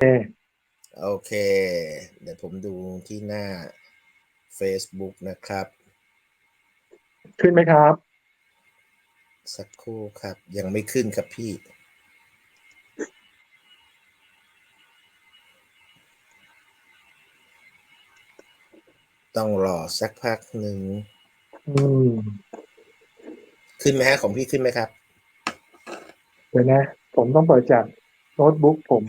เอโอเค เดี๋ยวผมดูที่หน้า Facebook นะครับ ขึ้นไหมครับ สักครู่ครับ ยังไม่ขึ้นครับพี่ ต้องรอสักพักหนึ่งอืมขึ้นไหมฮะของพี่ขึ้นไหมครับ เดี๋ยวนะ ผมต้องเปิดจากโน้ตบุ๊กผม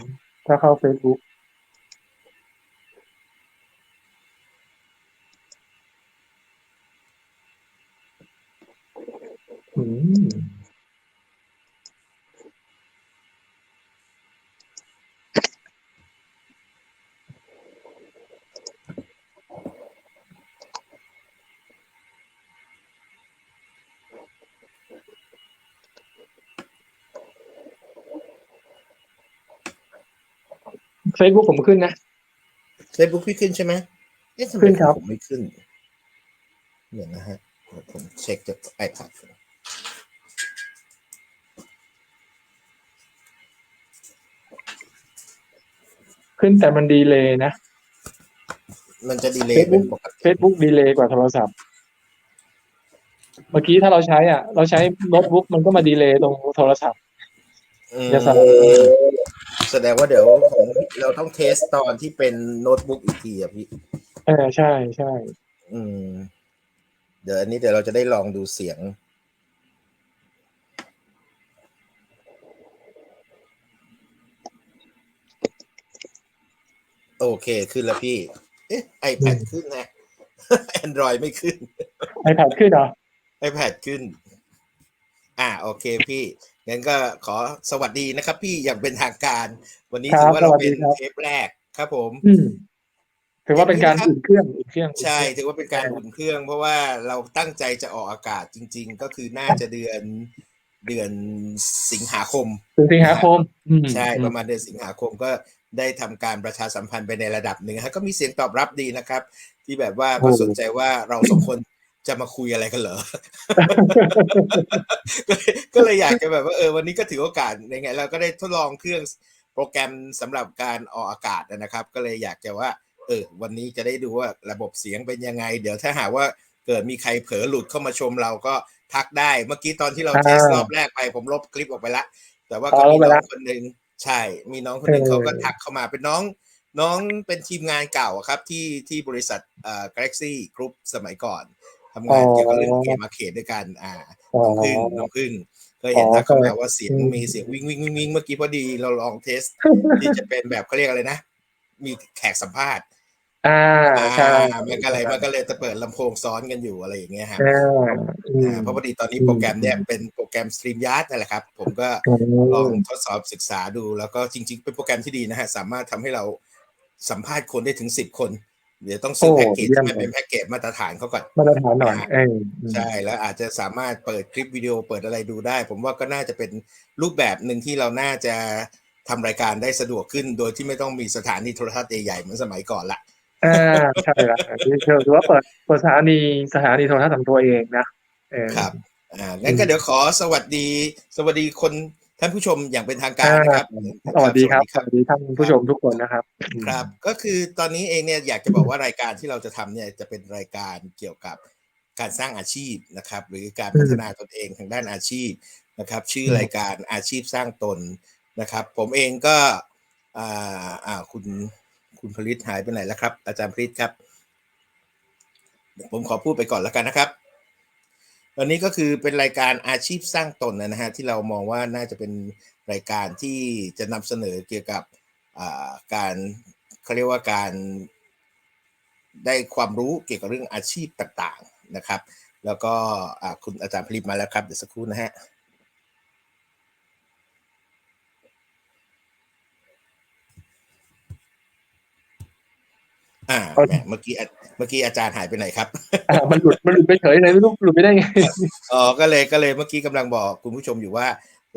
ถ้าเข้า Facebook Facebook ผมขึ้นนะ Facebook พี่ขึ้นใช่ไหมเอ๊ะทำไมขึ้นครับ ผมไม่ขึ้นเดี๋ยวนะฮะเดี๋ยวผมเช็คจาก iPad ก่อนขึ้นแต่มันดีเลยนะมันจะดีเลย์เป็นปกติ Facebook ดีเลยกว่าโทรศัพท์ เมื่อกี้ถ้าเราใช้อะ เราใช้โน้ตบุ๊กมันก็มาดีเลยตรงโทรศัพท์ อืมอย่าสั่ง แสดงว่าเดี๋ยวของเราต้องเทสตอนที่เป็นโน้ตบุ๊กอีกทีอะพี่ เออใช่ใช่อืม เดี๋ยวอันนี้เดี๋ยวเราจะได้ลองดูเสียง โอเคขึ้นแล้วพี่ เอ๊ะ iPad ขึ้นนะ Android ไม่ขึ้น ไอแพดขึ้นเหรอ iPad ขึ้น อ่าโอเคพี่ งั้นก็ขอสวัสดีนะครับ พี่อย่างเป็นทางการ วันนี้ครับถือว่าเราสวัสดีเป็นครับเทปแรกครับผมอืมถือว่าเป็นการอุ่นเครื่องอุ่นเครื่อง ใช่ ถือว่าเป็นการอุ่นเครื่อง เพราะว่าเราตั้งใจจะออกอากาศจริง ๆ ก็คือน่าจะเดือนเดือนสิงหาคมถึงสิงหาคมอืมใช่ประมาณเดือนสิงหาคมก็ได้ทำการประชาสัมพันธ์ไปในระดับหนึ่งฮะก็มีเสียงตอบรับดีนะครับ ที่แบบว่าก็สนใจว่าเราสองคน จะมาคุยอะไรกันเหรอก็เลยก็เลยอยากจะแบบว่าเออวันนี้ก็ถือโอกาสยังไงเราก็ได้ทดลองเครื่องโปรแกรมสำหรับการออกอากาศนะครับ ก็เลยอยากจะว่า เออ วันนี้จะได้ดูว่าระบบเสียงเป็นยังไง เดี๋ยวถ้าหากว่าเกิดมีใครเผลอหลุดเข้ามาชมเราก็ทักได้ เมื่อกี้ตอนที่เราเทสรอบแรกไปผมลบคลิปออกไปละ แต่ว่าก็มีน้องคนหนึ่งใช่ มีน้องคนหนึ่งเขาก็ทักเข้ามาเป็นน้องน้องเป็นทีมงานเก่าอะครับที่ที่บริษัทเอ่อ Galaxy Group สมัยก่อน ทำงานเกี่ยวกับเรื่องเกมมาเขตด้วยกันอ่าอ๋อน้องพึ่งน้องพึ่งก็เห็นทักเข้ามาว่าเสียงอืมมีเสียงวิ่งวิ่งวิ่งวิ่งเมื่อกี้พอดีเราลองเทสที่จะเป็นแบบเขาเรียกอะไรนะ มีแขกสัมภาษณ์อ่าใช่อ่ามันก็เลยมันก็เลยจะเปิดลำโพงซ้อนกันอยู่อะไรอย่างเงี้ยฮะอ่าอืมอ่าเพราะพอดีตอนนี้โปรแกรมเนี่ยเป็นโปรแกรม StreamYard นั่นแหละครับ ผมก็อืลองมทดสอบศึกษาดูแล้วก็จริง ๆ เป็นโปรแกรมที่ดีนะฮะ สามารถทำให้เราสัมภาษณ์คนได้ถึงสิบคน เดี๋ยวต้องซื้อโอ้แพ็กเกจเยี่ยมที่มันเป็นแพ็กเกจมาตรฐานเขาก่อนมาตรฐานหน่อยเออใช่แล้วอาจจะสามารถเปิดคลิปวิดีโอเปิดอะไรดูได้ ผมว่าก็น่าจะเป็นรูปแบบหนึ่งที่เราน่าจะทำรายการได้สะดวกขึ้น โดยที่ไม่ต้องมีสถานีโทรทัศน์ใหญ่ๆเหมือนสมัยก่อนละอ่าใช่ละนี่ถือว่าเปิดเปิดสถานีสถานีโทรทัศน์ของตัวเองนะเออครับอ่างั้นก็เดี๋ยวขอสวัสดี สวัสดีคน ท่านผู้ชมอย่างเป็นทางการนะครับสวัสดีครับสสวัสดีท่านผู้ชมทุกคนนะครับ ครับ ก็คือตอนนี้เองเนี่ยอยากจะบอกว่ารายการที่เราจะทำเนี่ยจะเป็นรายการเกี่ยวกับการสร้างอาชีพนะครับ หรือการพัฒนาตนเองทางด้านอาชีพนะครับ ชื่อรายการอาชีพสร้างตนนะครับ ผมเองก็อ่าอ่าคุณคุณผลิตหายไปไหนแล้วครับ อาจารย์ผลิตครับเดี๋ยวผมขอพูดไปก่อนแล้วกันนะครับ วันนี้ก็คือเป็นรายการอาชีพสร้างตนนะฮะที่เรามองว่าน่าจะเป็นรายการที่จะนำเสนอเกี่ยวกับการเขาเรียกว่าการได้ความรู้เกี่ยวกับเรื่องอาชีพต่างๆนะครับ แล้วก็คุณอาจารย์ผลิตมาแล้วครับเดี๋ยวสักครู่นะฮะ อ่าแหมเมื่อกี้อะเมื่อกี้อาจารย์หายไปไหนครับอ่ามันหลุดมันหลุดไปเฉยเลยไม่รู้หลุดไปได้ไงอ๋อก็เลยก็เลยเมื่อกี้กำลังบอกคุณผู้ชมอยู่ว่า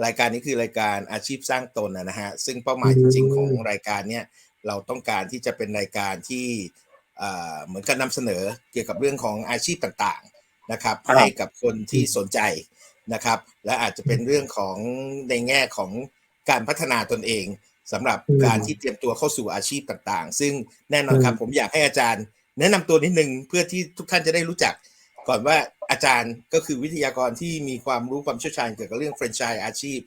รายการนี้คือรายการอาชีพสร้างตนนะนะฮะซึ่งเป้าหมายจริงๆของรายการเนี่ยเราต้องการที่จะเป็นรายการที่อ่าเหมือนกับนำเสนอเกี่ยวกับเรื่องของอาชีพต่างๆนะครับครับให้กับคนที่สนใจนะครับ และอาจจะเป็นเรื่องของในแง่ของการพัฒนาตนเอง สำหรับอืมการที่เตรียมตัวเข้าสู่อาชีพต่างๆ ซึ่งแน่นอนครับ ผมอยากให้อาจารย์ แนะนำตัวนิดนึงเพื่อที่ทุกท่านจะได้รู้จัก ก่อนว่าอาจารย์ก็คือวิทยากรที่มีความรู้ความเชี่ยวชาญเกี่ยวกับเรื่องแฟรนไชส์อาชีพ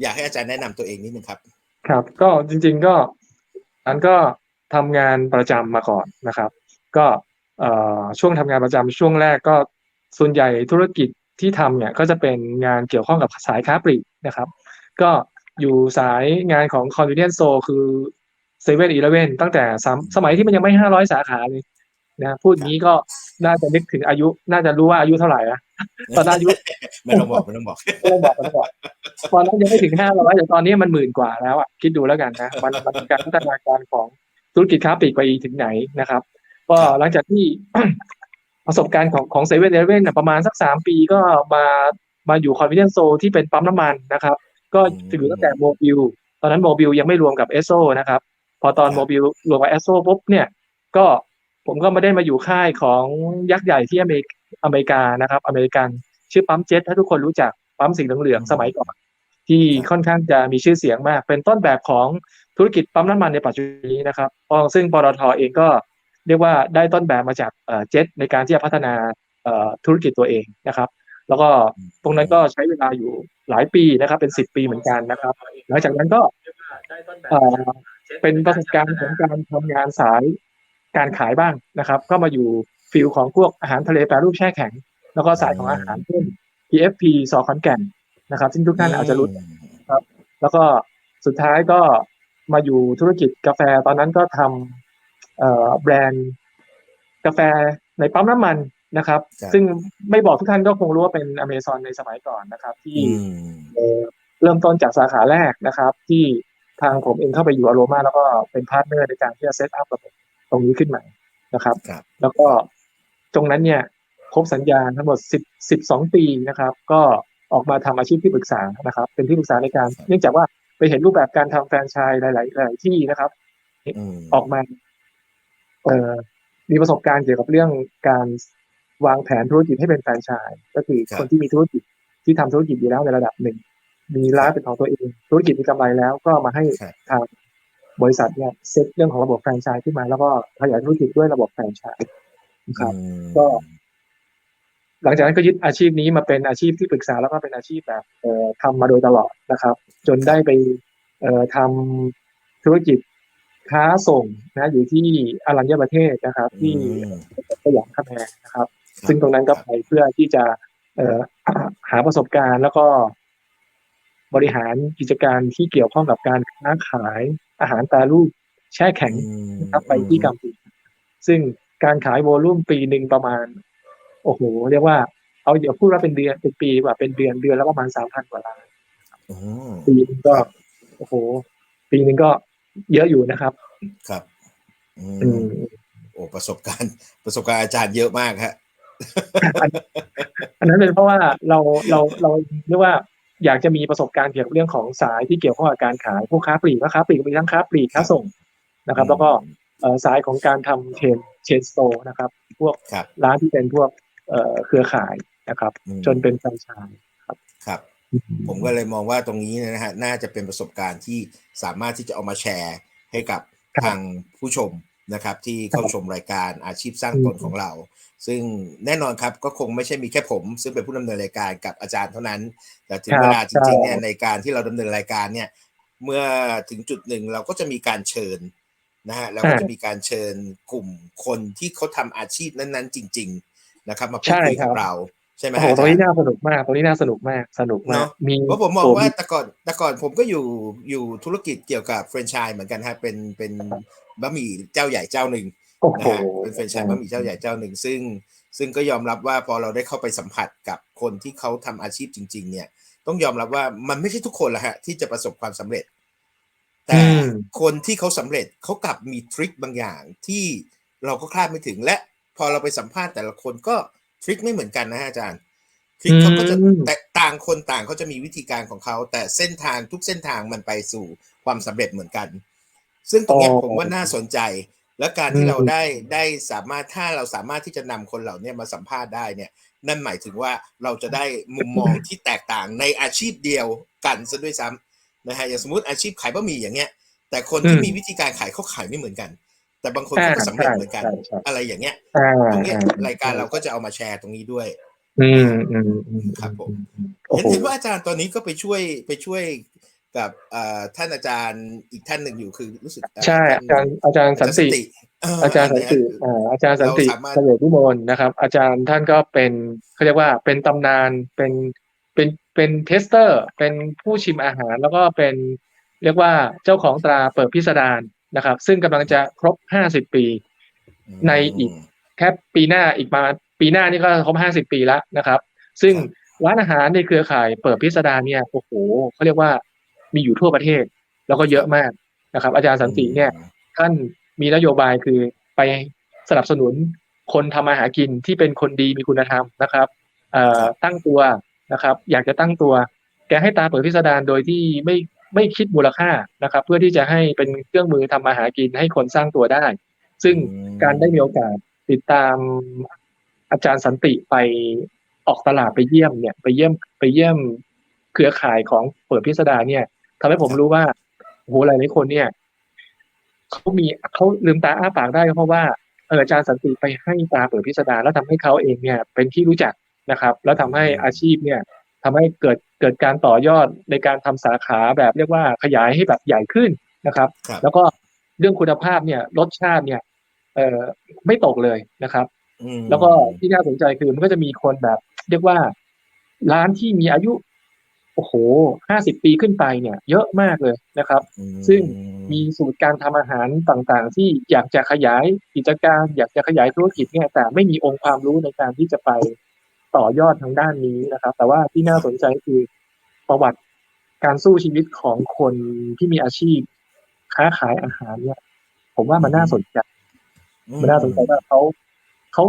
อยากให้อาจารย์แนะนำตัวเองนิดนึงครับ ครับ ก็จริง ๆก็อันก็ทำงานประจำมาก่อนนะครับ ก็เอ่อช่วงทำงานประจำช่วงแรกก็ส่วนใหญ่ธุรกิจที่ทำเนี่ยก็จะเป็นงานเกี่ยวข้องกับสายค้าปลีกนะครับ ก็ อยู่สายงานของ convenience store คือเซเว่นอีเลเว่นตั้งแต่สามสมัยที่มันยังไม่ห้าร้อยสาขาเลยนะพูดอย่างนี้ก็น่าจะนึกถึงอายุ น่าจะรู้ว่าอายุเท่าไหร่นะตอนนั้นอายุไม่ต้องบอกไม่ต้องบอกไม่ต้องบอกไม่ต้องบอกตอนนั้นยังไม่ถึงห้าร้อยแต่ตอนนี้มันหมื่นกว่าแล้วอะคิดดูแล้วกันนะมันมันเป็นการพัฒนาการของธุรกิจค้าปลีกไปถึงไหนนะครับ ก็ครับหลังจากที่ประสบการณ์ของของเซเว่นเอเว่นประมาณสักสามปีก็มามาอยู่คอนเว n เ e นโซที่เป็นปั๊มน้ำมันนะครับ ก็ถือตั้งแต่โมบิลตอนนั้นโมบิลยังไม่รวมกับเอสโซนะครับ พอตอนโมบิลรวมกับเอสโซปุ๊บเนี่ยก็ผมก็ไม่ได้มาอยู่ค่ายของยักษ์ใหญ่ที่อเมริกอเมริกานะครับ อเมริกันชื่อปั๊มเจ็ตถ้าทุกคนรู้จักปั๊มสีเหลืองๆสมัยก่อนที่ค่อนข้างจะมีชื่อเสียงมาก เป็นต้นแบบของธุรกิจปั๊มน้ำมันในปัจจุบันนี้นะครับซึ่งปตทเองก็เรียกว่าได้ต้นแบบมาจากเจ็ตในการที่จะพัฒนาเอ่อธุรกิจตัวเองนะครับ แล้วก็ตรงนั้นก็ใช้เวลาอยู่หลายปีนะครับ เป็นสิบปีเหมือนกันนะครับ หลังจากนั้นก็เอ่อเป็นประสบการณ์ของการทำงานสายการขายบ้างนะครับ ก็มาอยู่ฟิลของพวกอาหารทะเลแปรรูปแช่แข็ง แล้วก็สายของอาหารเช่น PFP สอขอนแก่นนะครับ ซึ่งทุกท่านอาจจะรู้แล้วก็สุดท้ายก็มาอยู่ธุรกิจกาแฟตอนนั้นก็ทำเอ่อแบรนด์กาแฟในปั๊มน้ำมัน นะครับครับ ซึ่งไม่บอกทุกท่านก็คงรู้ว่าเป็นอเมซอนในสมัยก่อนนะครับ ที่อืมเอ่อเริ่มต้นจากสาขาแรกนะครับ ที่ทางผมเองเข้าไปอยู่อโรมาแล้วก็เป็นพาร์ทเนอร์ในการที่จะเซตอัพระบบตรงนี้ขึ้นมานะครับครับ แล้วก็ตรงนั้นเนี่ยครบสัญญาทั้งหมด10 12 ปีนะครับ ก็ออกมาทำอาชีพที่ปรึกษานะครับ เป็นที่ปรึกษาในการ เนื่องจากว่าไปเห็นรูปแบบการทำแฟรนไชส์หลายๆหลายที่นะครับอืมออกมาเอ่อมีประสบการณ์เกี่ยวกับเรื่องการ วางแผนธุรกิจให้เป็นแฟรนไชส์ก็คือคนที่มีธุรกิจที่ทำธุรกิจอยู่แล้วในระดับหนึ่ง มีร้านเป็นของตัวเอง ธุรกิจมีกำไรแล้วก็มาให้ครับทางบริษัทเนี่ยเซตเรื่องของระบบแฟรนไชส์ขึ้นมาแล้วก็ขยายธุรกิจด้วยระบบแฟรนไชส์นะครับอืมก็ หลังจากนั้นก็ยึดอาชีพนี้มาเป็นอาชีพที่ปรึกษาแล้วก็เป็นอาชีพแบบเอ่อทำมาโดยตลอดนะครับ จนได้ไปเอ่อทำธุรกิจค้าส่งนะ อยู่ที่อรัญญประเทศนะครับ ที่อืมสยามคำแพงนะครับ ซึ่งตรงนั้นก็ไปเพื่อที่จะเอ่อหาประสบการณ์แล้วก็บริหารกิจการที่เกี่ยวข้องกับการค้าขายอาหารแปรรูปแช่แข็งอืมนะครับไปที่กัมพูชาซึ่งการขายโวลุ่มปีหนึ่งประมาณ โอ้โห เรียกว่า เอาอย่าพูดว่าเป็นเดือนเป็นปีดีกว่าเป็นเดือนเดือนแล้วประมาณสามพันกว่าล้านอืมปีนึงก็ โอ้โห ปีนึงก็เยอะอยู่นะครับ ครับอืมอืมโอ้ประสบการณ์ ประสบการณ์อาจารย์เยอะมากฮะ อันนั้นเป็นเพราะว่าเราเราเราเรียกว่าอยากจะมีประสบการณ์เกี่ยวกับเรื่องของสายที่เกี่ยวข้องกับการขายพวกค้าปลีกนะค้าปลีกมีทั้งค้าปลีกค้าส่งนะครับ แล้วก็เอ่อสายของการทำเชนเชนสโตร์นะครับ พวกครับร้านที่เป็นพวกเอ่อเครือข่ายนะครับอืมจนเป็นแฟรนไชส์ครับ ผมก็เลยมองว่าตรงนี้เนยนะฮะน่าจะเป็นประสบการณ์ที่สามารถที่จะเอามาแชร์ให้กับครับทางผู้ชม นะครับที่เข้าชมรายการอาชีพสร้างตนอืมของเรา ซึ่งแน่นอนครับก็คงไม่ใช่มีแค่ผม ซึ่งเป็นผู้ดำเนินรายการกับอาจารย์เท่านั้น แต่ถึงครับเวลาจริงๆเนี่ยใช่ในการที่เราดำเนินรายการเนี่ยเมื่อถึงจุดหนึ่งเราก็จะมีการเชิญนะฮะแล้วก็จะมีการเชิญกลุ่มคนที่เขาทำอาชีพนั้นๆ จริง ๆ นะครับ มาพูดคุยใช่ครักับบเรา ใช่ไหมโอ้โหฮะอาตรงจารนี้ย์น่าสนุกมาก ตรงนี้น่าสนุกมากสนุกมากเนอะมีเพราะผมมองโว่าแต่ก่อนแต่ก่อนผมก็อยู่อยู่ธุรกิจเกี่ยวกับแฟรนไชส์เหมือนกันฮะเป็นเป็นบะหมี่เจ้าใหญ่เจ้าหนึ่งโอ้นะโหฮะเป็นแฟรนไชส์บะหมี่เจ้าใหญ่เจ้าหนึ่งซึ่ง ซึ่งก็ยอมรับว่าพอเราได้เข้าไปสัมผัสกับคนที่เขาทำอาชีพจริง ๆ เนี่ย ต้องยอมรับว่ามันไม่ใช่ทุกคนละฮะที่จะประสบความสำเร็จ แต่อืมคนที่เขาสำเร็จเขากลับมีทริคบางอย่างที่เราก็คาดไม่ถึงและพอเราไปสัมภาษณ์แต่ละคนก็ ทริคไม่เหมือนกันนะฮะอาจารย์ทริคเขาก็จะอืมแต่ต่างคนต่างเขาจะมีวิธีการของเขา แต่เส้นทางทุกเส้นทางมันไปสู่ความสำเร็จเหมือนกัน ซึ่งตรงเนี้ยอ๋อผมว่าน่าสนใจ และการที่เราอืมได้ได้สามารถถ้าเราสามารถที่จะนำคนเหล่านี้มาสัมภาษณ์ได้เนี่ย นั่นหมายถึงว่าเราจะได้มุมมองที่แตกต่างในอาชีพเดียวกันซะด้วยซ้ำนะฮะอย่างสมมติอาชีพขายบะหมี่อย่างเงี้ย แต่คนที่อืมมีวิธีการขายเขาขายไม่เหมือนกัน แต่บางคนอ่าเขาก็สำเร็จใช่เหมือนกันใช่ใช่อะไรอย่างเงี้ยอ่าตรงเนี้ยอ่รายการเราก็จะเอามาแชร์ตรงนี้ด้วย อืมอืมอืมครับผมโอ้เห็นโหเห็นว่าอาจารย์ตอนนี้ก็ไปช่วยไปช่วยกับเอ่อท่านอาจารย์อีกท่านหนึ่งอยู่คือรู้สึกใช่อาจารย์อาจารย์สันติ อาจารย์สันติอ่าอาจารย์สันติเราสามารถเฉลิมพิมลนะครับ อาจารย์ท่านก็เป็นเขาเรียกว่าเป็นตำนานเป็นเป็นเป็นเทสเตอร์ เป็นผู้ชิมอาหารแล้วก็เป็นเรียกว่าเจ้าของตราเปิดพิสดาร นะครับ ซึ่งกำลังจะครบ 50 ปี ในอีกแค่ปีหน้าอีกประมาณปีหน้านี่ก็ครบ 50 ปีแล้วนะครับ ซึ่งร้านอาหารในเครือข่ายเปิดพิสดารเนี่ยโอ้โหเขาเรียกว่ามีอยู่ทั่วประเทศ แล้วก็เยอะมากนะครับ อาจารย์สันติเนี่ย ท่านมีนโยบายคือไปสนับสนุนคนทำมาหากินที่เป็นคนดีมีคุณธรรมนะครับเอ่อตั้งตัวนะครับ อยากจะตั้งตัว แกให้ตาเปิดพิสดารโดยที่ไม่ ไม่คิดมูลค่านะครับ เพื่อที่จะให้เป็นเครื่องมือทำมาหากินให้คนสร้างตัวได้ ซึ่งอืมการได้มีโอกาสติดตามอาจารย์สันติไปออกตลาดไปเยี่ยมเนี่ยไปเยี่ยมไปเยี่ยมเครือข่ายของเปิดพิสดารเนี่ยทำให้ผมรู้ว่าโอ้โหหลายๆคนเนี่ยเขามีเขาลืมตาอ้าปากได้ก็เพราะว่าเอออาจารย์สันติไปให้ตาเปิดพิสดารแล้วทำให้เขาเองเนี่ยเป็นที่รู้จักนะครับ แล้วทำให้อาชีพเนี่ย ทำให้เกิดเกิดการต่อยอดในการทำสาขาแบบเรียกว่าขยายให้แบบใหญ่ขึ้นนะครับครับ แล้วก็เรื่องคุณภาพเนี่ยรสชาติเนี่ยเอ่อไม่ตกเลยนะครับอืมแล้วก็ที่น่าสนใจคือมันก็จะมีคนแบบ เรียกว่าร้านที่มีอายุโอ้โหห้าสิบปีขึ้นไปเนี่ย เยอะมากเลยนะครับอืมซึ่งมีสูตรการทำอาหารต่างๆ ที่อยากจะขยายกิจการ อยากจะขยายธุรกิจเนี่ย แต่ไม่มีองค์ความรู้ในการที่จะไป ต่อยอดทางด้านนี้นะครับ แต่ว่าที่น่าสนใจคือประวัติการสู้ชีวิตของคนที่มีอาชีพ ค้าขายอาหารเนี่ย ผมว่ามันน่าสนใจมันน่าสนใจว่าเขาเขา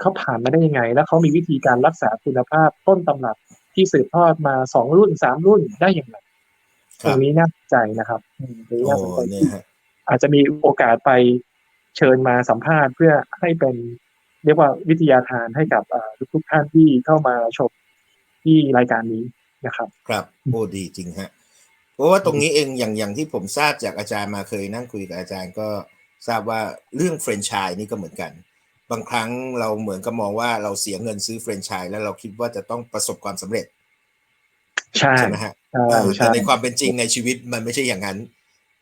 เขาผ่านมาได้ยังไง แล้วเขามีวิธีการรักษาคุณภาพต้นตำรับที่สืบทอดมาสองรุ่นสามรุ่นได้อย่างไรคตรรับงนี้น่าสนใจนะครับอืมตรงนี้โอ้น่าสนใจเนี่ยฮะอาจจะมีโอกาสไปเชิญมาสัมภาษณ์เพื่อให้เป็น เรียกว่าวิทยาทานให้กับเอ่อทุกๆท่านที่เข้ามาชมที่รายการนี้นะครับ ครับโอ้ดีจริงฮะเพราะว่าตรงนี้เองอย่างอย่างที่ผมทราบจากอาจารย์มาเคยนั่งคุยกับอาจารย์ก็ทราบว่าเรื่องแฟรนไชส์นี่ก็เหมือนกัน บางครั้งเราเหมือนกับมองว่าเราเสียเงินซื้อแฟรนไชส์แล้วเราคิดว่าจะต้องประสบความสำเร็จใช่ใช่ไหมฮะใช่เออใช่แต่ในความเป็นจริงในชีวิตมันไม่ใช่อย่างนั้น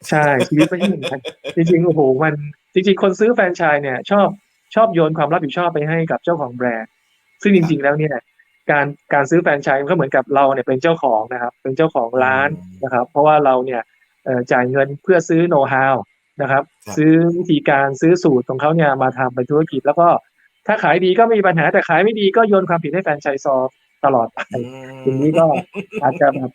ใช่ชีวิตไม่ใช่อย่างนั้นจริงๆโอ้โหมันจริง ๆ คนซื้อแฟรนไชส์เนี่ยชอบ ชอบโยนความรับผิดชอบไปให้กับเจ้าของแบรนด์ ซึ่งจริง ๆ แล้วเนี่ยการการซื้อแฟรนไชส์มันก็เหมือนกับเราเนี่ยเป็นเจ้าของนะครับ เป็นเจ้าของร้านอืมนะครับ เพราะว่าเราเนี่ยเอ่อจ่ายเงินเพื่อซื้อโน้ตฮาวนะครับครับ ซื้อวิธีการซื้อสูตรของเขาเนี่ยมาทำเป็นธุรกิจ แล้วก็ถ้าขายดีก็ไม่มีปัญหาแต่ขายไม่ดีก็โยนความผิดให้แฟรนไชส์ซอร์ตลอดไปทีนี้ก็อาจจะแบบ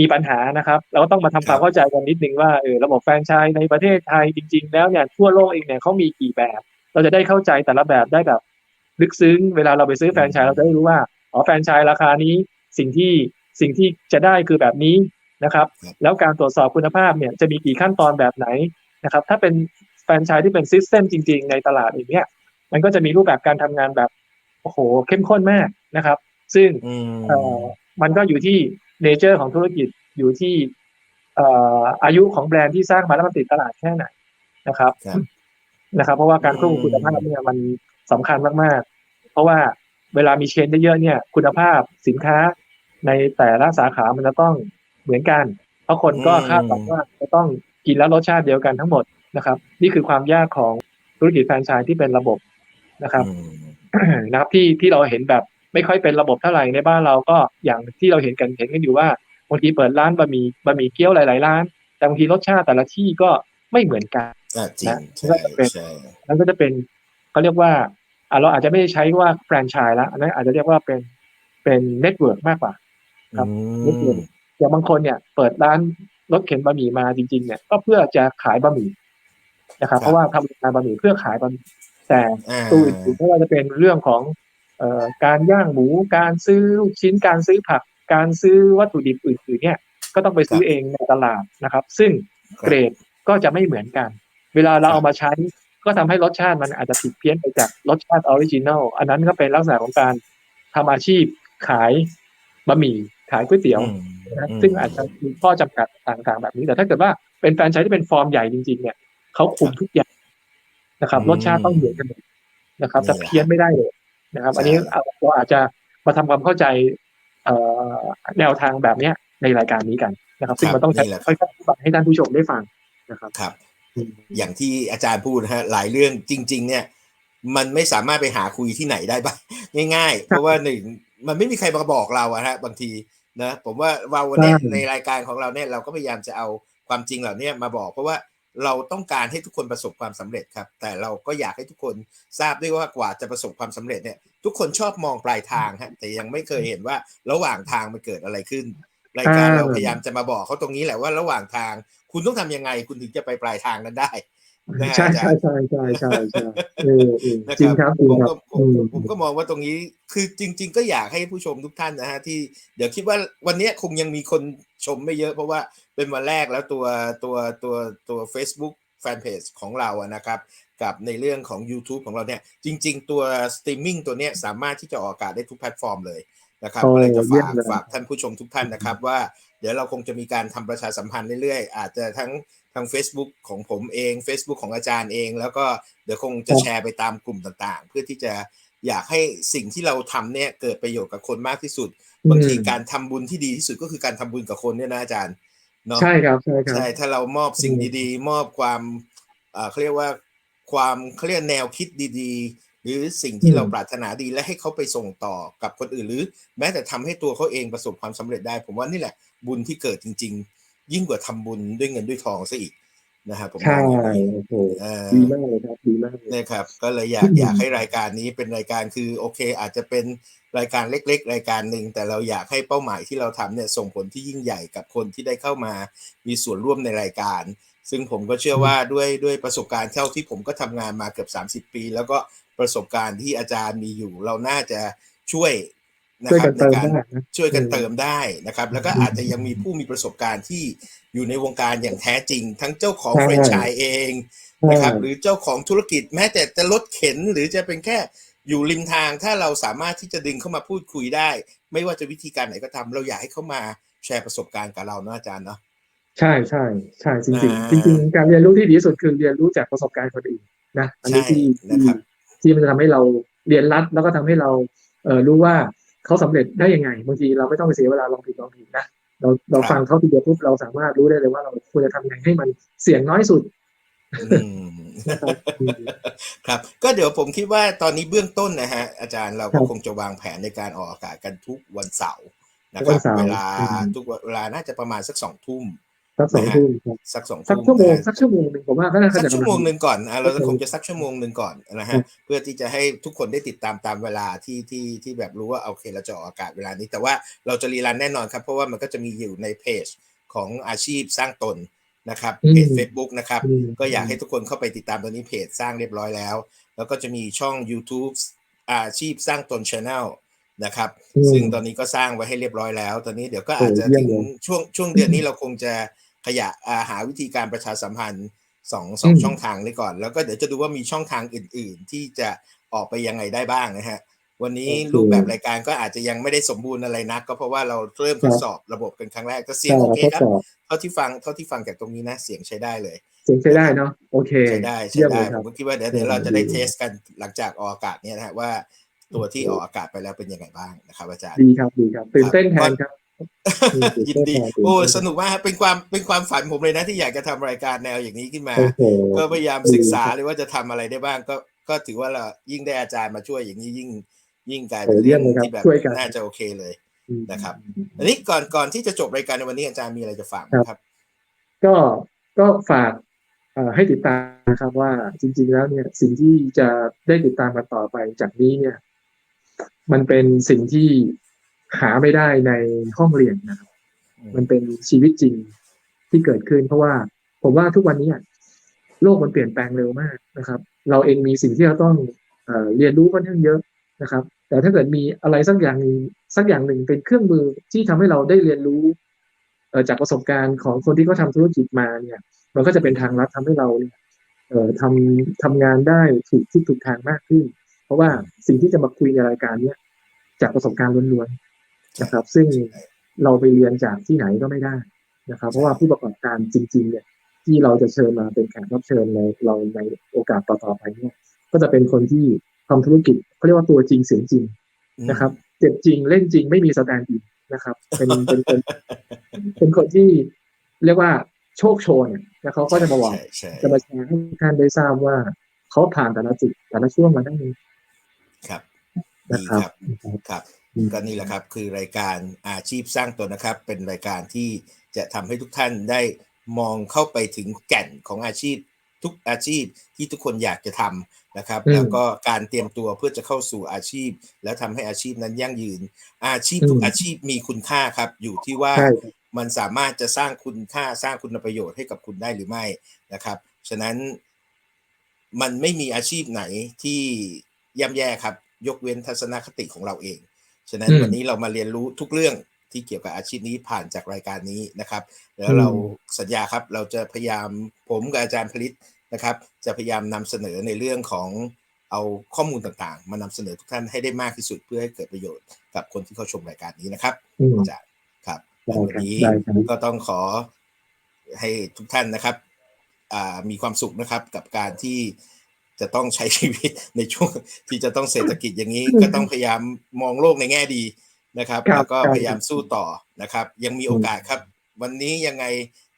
มีปัญหานะครับ เราก็ต้องมาทำความเข้าใจกันนิดนึงว่าเออระบบแฟรนไชส์ในประเทศไทยจริง ๆ แล้วเนี่ยทั่วโลกเองเนี่ยเขามีกี่แบบ เราจะได้เข้าใจแต่ละแบบได้แบบลึกซึ้ง เวลาเราไปซื้อแฟรนไชส์เราจะได้รู้ว่าอ๋อแฟรนไชส์ราคานี้สิ่งที่สิ่งที่จะได้คือแบบนี้นะครับครับ แล้วการตรวจสอบคุณภาพเนี่ยจะมีกี่ขั้นตอนแบบไหนนะครับ ถ้าเป็นแฟรนไชส์ที่เป็นซิสเต็มจริง ๆ ในตลาดอย่างเงี้ยมันก็จะมีรูปแบบการทำงานแบบโอ้โหเข้มข้นมากนะครับ ซึ่งอืมเอ่อมันก็อยู่ที่เนเจอร์ของธุรกิจอยู่ที่เอ่ออายุของแบรนด์ที่สร้างมาแล้วมันติดตลาดแค่ไหนนะครับครับ นะครับเพราะว่าการควบคุมคุณภาพเนี่ยมันสำคัญมากๆ เพราะว่าเวลามีเชนเยอะๆเนี่ย คุณภาพสินค้าในแต่ละสาขามันจะต้องเหมือนกัน เพราะคนก็อืมคาดหวังว่าจะต้องกินแล้วรสชาติเดียวกันทั้งหมดนะครับ นี่คือความยากของธุรกิจแฟรนไชส์ที่เป็นระบบนะครับอืมนะครับที่ที่เราเห็นแบบไม่ค่อยเป็นระบบเท่าไหร่ในบ้านเราก็อย่างที่เราเห็นกันเห็นกันอยู่ว่าบางทีเปิดร้านบะหมี่บะหมี่เกี๊ยวหลายๆร้าน แต่บางทีรสชาติแต่ละที่ก็ไม่เหมือนกันอะ จริงนะใช่ก็จะเป็นใช่นั่นก็จะเป็นเขาเรียกว่าอะเราอาจจะไม่ได้ใช้ว่าแฟรนไชส์ละอันนั้นอาจจะเรียกว่าเป็นเป็นเน็ตเวิร์กมากกว่า ครับอืมอย่างบางคนเนี่ย เปิดร้านรถเข็นบะหมี่มาจริง ๆ เนี่ย ก็เพื่อจะขายบะหมี่นะครับ เพราะว่าทำงานบะหมี่เพื่อขายบะหมี่แต่อ่าตัวอื่นๆไม่ว่าจะเป็นเรื่องของเอ่อการย่างหมูการซื้อลูกชิ้นการซื้อผัก การซื้อวัตถุดิบอื่นๆเนี่ย ก็ต้องไปซื้อเองในตลาดนะครับ ซึ่งเกรดก็จะไม่เหมือนกัน เวลาเราเอามาใช้ ก็ทำให้รสชาติมันอาจจะผิดเพี้ยนไปจากรสชาติออริจินัลอันนั้นก็เป็นลักษณะของการทำอาชีพขายบะหมี่ขายก๋วยเตี๋ยวอืมนะอืมซึ่งอาจจะมีข้อจำกัดต่างๆแบบนี้ แต่ถ้าเกิดว่าไปเป็นแฟรนไชส์ที่เป็นฟอร์มใหญ่จริง ๆ เนี่ยเขาคุมทุกอย่างนะครับอืมรสชาติต้องเหมือนกันหมดนะครับนี่แต่แหละเพี้ยนไม่ได้เลยนะครับใช่อันนี้เราอาจจะมาทำความเข้าใจเอ่อแนวทางแบบเนี้ยในรายการนี้กันนะครับ ซึ่งมันต้องใช้นี่แหละค่อยๆอธิบายให้ท่านผู้ชมได้ฟังนะครับครับ อืมอย่างที่อาจารย์พูดนะฮะหลายเรื่องจริง ๆ เนี่ย มันไม่สามารถไปหาคุยที่ไหนได้บ้างง่าย ๆ เพราะว่าหนึ่งมันไม่มีใครมาบอกเราอะฮะบางทีนะผมว่าเราวันเนี้ยใช่ในรายการของเราเนี่ยเราก็พยายามจะเอาความจริงเหล่านี้มาบอก เพราะว่าเราต้องการให้ทุกคนประสบความสำเร็จครับ แต่เราก็อยากให้ทุกคนทราบด้วยว่ากว่าจะประสบความสำเร็จเนี่ย ทุกคนชอบมองปลายทางฮะแต่ยังไม่เคยเห็นว่าระหว่างทางมันเกิดอะไรขึ้น รายการอ่าเราพยายามจะมาบอกเขาตรงนี้แหละว่าระหว่างทาง คุณต้องทำยังไง คุณถึงจะไปปลายทางนั้นได้นะฮะใช่อาจารย์ใช่ใช่ใช่ใช่ใช่เออเออนะจริงครับจริงผมครัก็บผมอืมผมก็มองว่าตรงนี้คือจริง ๆ ก็อยากให้ผู้ชมทุกท่านนะฮะที่เดี๋ยวคิดว่าวันเนี้ยคงยังมีคนชมไม่เยอะ เพราะว่าเป็นวันแรกแล้วตัวตัวตัวตัว Facebook Fanpage ของเราอะนะครับ กับในเรื่องของ YouTube ของเราเนี่ย จริง ๆ ตัวสตรีมมิ่งตัวเนี้ยสามารถที่จะออกอากาศได้ทุกแพลตฟอร์มเลย นะครับโอ้ก็เลยจะเยี่ยฝามกเลยฝากท่านผู้ชมทุกท่านนะครับ ว่าเดี๋ยวเราคงจะมีการทำประชาสัมพันธ์เรื่อยๆ อาจจะทั้งทาง Facebook ของผมเอง Facebook ของอาจารย์เอง แล้วก็เดี๋ยวคงจะแชร์ไปตามกลุ่มต่างๆ เพื่อที่จะอยากให้สิ่งที่เราทำเนี่ยเกิดประโยชน์กับคนมากที่สุด บางทีอืมการทำบุญที่ดีที่สุดก็คือการทำบุญกับคนเนี่ยนะอาจารย์เนาะใช่ครับใช่ครับใช่ถ้าเรามอบสิ่งอืมดีๆ มอบความเอ่อเขาเรียกว่าความเขาเรียกแนวคิดดีๆ หรือสิ่งที่เราปรารถนาดีและให้เขาไปส่งต่อกับคนอื่นหรือ แม้แต่ทำให้ตัวเขาเองประสบความสำเร็จได้ ผมว่านี่แหละบุญที่เกิดจริง ๆ ยิ่งกว่าทำบุญด้วยเงินด้วยทองซะอีกนะครับผมใช่มองอย่างนี้โอ้โหเอ่อดีมากเลยครับดีมากเลยนะครับ ก็เลยอยากอืมอยากให้รายการนี้เป็นรายการคือโอเค อาจจะเป็นรายการเล็ก ๆ รายการหนึ่งแต่เราอยากให้เป้าหมายที่เราทำเนี่ยส่งผลที่ยิ่งใหญ่กับคนที่ได้เข้ามามีส่วนร่วมในรายการ ซึ่งผมก็เชื่อว่าด้วยด้วยประสบการณ์เท่าที่ผมก็ทำงานมาเกือบ 30 ปี แล้วก็ประสบการณ์ที่อาจารย์มีอยู่ เราน่าจะช่วยนะช่วยครักับนเติมในการได้นะช่วยกันอืมเติมได้นะครับ แล้วก็อาจจะยังมีผู้มีประสบการณ์ที่อยู่ในวงการอย่างแท้จริง ทั้งเจ้าของใช่แฟรนไชส์เองนะครับ หรือเจ้าของธุรกิจแม้แต่จะรถเข็นหรือจะเป็นแค่อยู่ริมทางถ้าเราสามารถที่จะดึงเข้ามาพูดคุยได้ ไม่ว่าจะวิธีการไหนก็ตามเราอยากให้เขามาแชร์ประสบการณ์กับเราเนาะอาจารย์เนาะ ใช่ใช่ใช่จริงอ่าๆจริง ๆ การเรียนรู้ที่ดีที่สุดคือเรียนรู้จากประสบการณ์คนอื่นนะอันนี้ใช่ที่นะครับที่มันจะทำให้เราเรียนรัดแล้วก็ทำให้เราเอ่อรู้ว่าเขาสำเร็จได้ยังไงบางทีเราไม่ต้องไปเสียเวลาลองผิดลองผิดนะเราเราฟังเขาทีเดียวปุ๊บเราสามารถรู้ได้เลยว่าเราควรจะทำยังไงให้มันเสี่ยงน้อยสุดอืมนะครับอืมครับ ก็เดี๋ยวผมคิดว่าตอนนี้เบื้องต้นนะฮะอาจารย์เราก็ครับคงจะวางแผนในการออกอากาศกันทุกวันเสาร์นะควัรับนเสาร์เวลาอืมทุกเวลาน่าจะประมาณสักสองทุ่ม สักสองนะฮะทุ่มครับสักสองสักทุ่มชั่วโมงนะสักชั่วโมงหนึ่งผมว่าก็น่าสักจะชั่วโมงหนึ่งก่อนอะเราครับผมคงจะสักชั่วโมงหนึ่งก่อนนะครัฮะบเพื่อที่จะให้ทุกคนได้ติดตามตามเวลาที่ที่ที่แบบรู้ว่าโอเคเราจะออกอากาศเวลานี้ แต่ว่าเราจะรีรันแน่นอนครับ เพราะว่ามันก็จะมีอยู่ในเพจของอาชีพสร้างตนนะครับอืมเพจ Facebook นะครับอืมก็อยากให้ทุกคนเข้าไปติดตามตอนนี้เพจสร้างเรียบร้อยแล้ว แล้วก็จะมีช่อง YouTube อาชีพสร้างตน Channel นะครับอืมซึ่งตอนนี้ก็สร้างไว้ให้เรียบร้อยแล้ว ตอนนี้เดี๋ยวก็โอ้อาจจะเยี่ยมถึงเลยช่วงช่วงเดือนนี้เราคงจะ ขยะอ่าหาวิธีการประชาสัมพันธ์สองสองอืมช่องทางนี้ก่อน แล้วก็เดี๋ยวจะดูว่ามีช่องทางอื่น ๆ ที่จะออกไปยังไงได้บ้างนะฮะวันนี้โอเครูปแบบรายการก็อาจจะยังไม่ได้สมบูรณ์อะไรนัก ก็เพราะว่าเราเริ่มครัทบดสอบระบบเป็นครั้งแรกแต่เสียงใช่โอเคทดครับสอบเท่าที่ฟังเท่าที่ฟังจากตรงนี้นะเสียงใช้ได้เลยเสียงใช้ได้เนาะโอเคใช้ได้ใช้เยี่ยมได้เลยคผรับมก็คิดว่าเดี๋ยวเออเดี๋ยวเราจะได้ดีเทสกันหลังจากออกอากาศเนี่ยนะฮะว่าตัวที่ออกอากาศไปแล้วเป็นยังไงบ้างนะครับอาจารย์ดีครับดีครับตื่นเต้นแทนครับอืม ยินดีตื่นเต้นโอ้ตื่นเต้นสนุกมากครับเป็นความเป็นความฝันผมเลยนะ ที่อยากจะทำรายการแนวอย่างนี้ขึ้นมาโอ้โหก็พยายามศึกษาเลยว่าจะทำอะไรได้บ้าง ก็ก็ถือว่าเรายิ่งได้อาจารย์มาช่วยอย่างนี้ยิ่ง ยิ่งกลายเป็นโอ้เยี่เรื่ยอมเลยครับงที่แบบช่วยกันน่าจะโอเคเลยอืมนะครับ อันนี้ก่อนก่อนที่จะจบรายการในวันนี้อาจารย์มีอะไรจะฝากไหมครับ ก็ก็ฝากเอ่อให้ติดตามนะครับว่าจริง ๆ แล้วเนี่ย สิ่งที่จะได้ติดตามกันต่อไปจากนี้เนี่ย มันเป็นสิ่งที่ หาไม่ได้ในห้องเรียนนะครับ มันเป็นชีวิตจริงที่เกิดขึ้น เพราะว่าผมว่าทุกวันนี้อะโลกมันเปลี่ยนแปลงเร็วมากนะครับ เราเองมีสิ่งที่เราต้องเอ่อเรียนรู้ค่อนข้างเยอะนะครับ แต่ถ้าเกิดมีอะไรสักอย่างหนึ่งสักอย่างหนึ่งเป็นเครื่องมือที่ทำให้เราได้เรียนรู้เอ่อจากประสบการณ์ของคนที่เขาทำธุรกิจมาเนี่ย มันก็จะเป็นทางลัดทำให้เราเนี่ยเอ่อทำทำงานได้ถูกที่ถูกทางมากขึ้น เพราะว่าสิ่งที่จะมาคุยในรายการเนี้ยจากประสบการณ์ล้วนๆ นะครับ ซึ่งเราไปเรียนจากที่ไหนก็ไม่ได้นะครับ เพราะว่าผู้ประกอบการจริง ๆ เนี่ย ที่เราจะเชิญมาเป็นแขกรับเชิญในเราในโอกาสต่อๆไปเนี่ย ก็จะเป็นคนที่ทำธุรกิจเขาเรียกว่าตัวจริงเสียงจริงนะครับเจ็บจริงเล่นจริงไม่มีสแตนด์อินนะครับเป็นเป็นคนเป็นคนที่เรียกว่าโชคโชนเนี่ยแล้วเขาก็จะมาบอกใช่ใช่จะมาแชร์ให้ท่านได้ทราบว่าเขาผ่านแต่ละจุดแต่ละช่วงมาได้ครับ นะดีครับครับครับอืมก็นี่แหละครับคือรายการอาชีพสร้างตัวนะครับ เป็นรายการที่จะทำให้ทุกท่านได้มองเข้าไปถึงแก่นของอาชีพทุกอาชีพที่ทุกคนอยากจะทำนะครับอืมแล้วก็การเตรียมตัวเพื่อจะเข้าสู่อาชีพ แล้วทำให้อาชีพนั้นยั่งยืน อาชีพทุกอืมอาชีพมีคุณค่าครับ อยู่ที่ว่าใช่ครับมันสามารถจะสร้างคุณค่าสร้างคุณประโยชน์ให้กับคุณได้หรือไม่นะครับ ฉะนั้นมันไม่มีอาชีพไหนที่ย่ำแย่ครับ ยกเว้นทัศนคติของเราเอง ฉะนั้นอืมวันนี้เรามาเรียนรู้ทุกเรื่องที่เกี่ยวกับอาชีพนี้ผ่านจากรายการนี้นะครับ แล้วอืมเราสัญญาครับเราจะพยายามผมกับอาจารย์ผลิตนะครับ จะพยายามนำเสนอในเรื่องของเอาข้อมูลต่างๆ มานำเสนอทุกท่านให้ได้มากที่สุดเพื่อให้เกิดประโยชน์กับคนที่เข้าชมรายการนี้นะครับอืมอาจารย์ครับได้วันครับนี้ได้ครับก็ต้องขอให้ทุกท่านนะครับอ่ามีความสุขนะครับกับการที่ จะต้องใช้ชีวิตในช่วงที่จะต้องเศรษฐกิจอย่างนี้ก็ต้องพยายามมองโลกในแง่ดีนะครับครับแล้วก็ครับพยายามสู้ต่อนะครับ ยังมีโอกาสครับ วันนี้ยังไง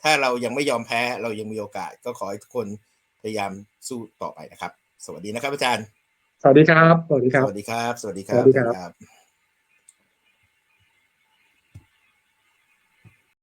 ถ้าเรายังไม่ยอมแพ้เรายังมีโอกาส ก็ขอให้ทุกคนพยายามสู้ต่อไปนะครับ สวัสดีนะครับอาจารย์ สวัสดีครับ สวัสดีคสรับวัสดีครับ สวัสดีครับ สวัสดีครับครับ